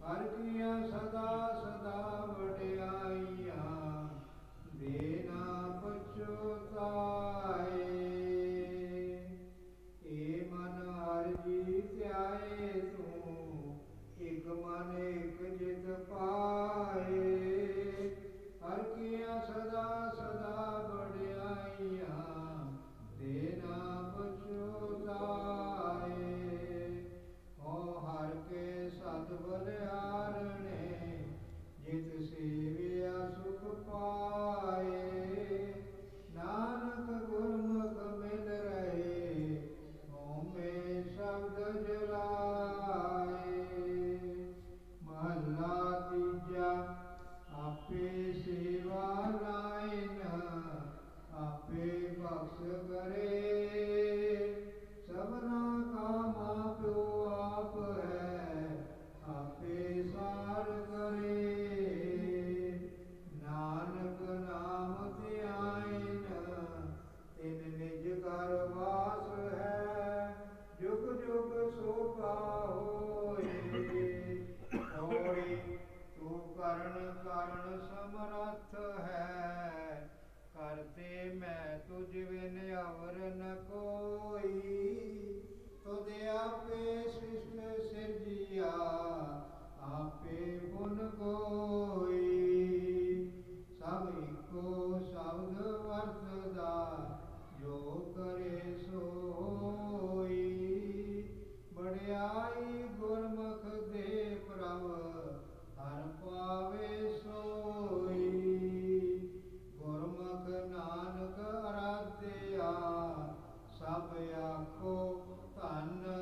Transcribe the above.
ਹਰ ਕੀਆਂ ਸਦਾ ਸਦਾ ਵਡਿਆਈਆਂ ਦੇਨਾ ਪਛੋਤਾਏ ਏ ਮਨ ਹਰ ਜੀ ਧਿਆਏ ਤੂੰ, ਇਕ ਮਨ ਇਕ ਜਿਤ ਪਾਏ। ਹਰ ਕੀਆਂ ਸਤ ਬਲਿਆਰਣੇ ਜਿਤ ਸੇਵਿਆ ਸੁਖ ਪਾ ਕੋਈ, ਸਭ ਇੱਕੋ ਸ਼ਬਦ ਵਰਤਦਾ, ਜੋ ਕਰੇ ਸੋ ਹੋਈ। ਬੜਿਆਈ ਗੁਰਮੁਖ ਦੇ ਪ੍ਰਭ, ਹਰ ਪਾਵੇ ਸੋਈ। ਗੁਰਮੁਖ ਨਾਨਕ ਅਰਾਧਿਆ, ਸਭ ਆਖੋ ਧੰਨ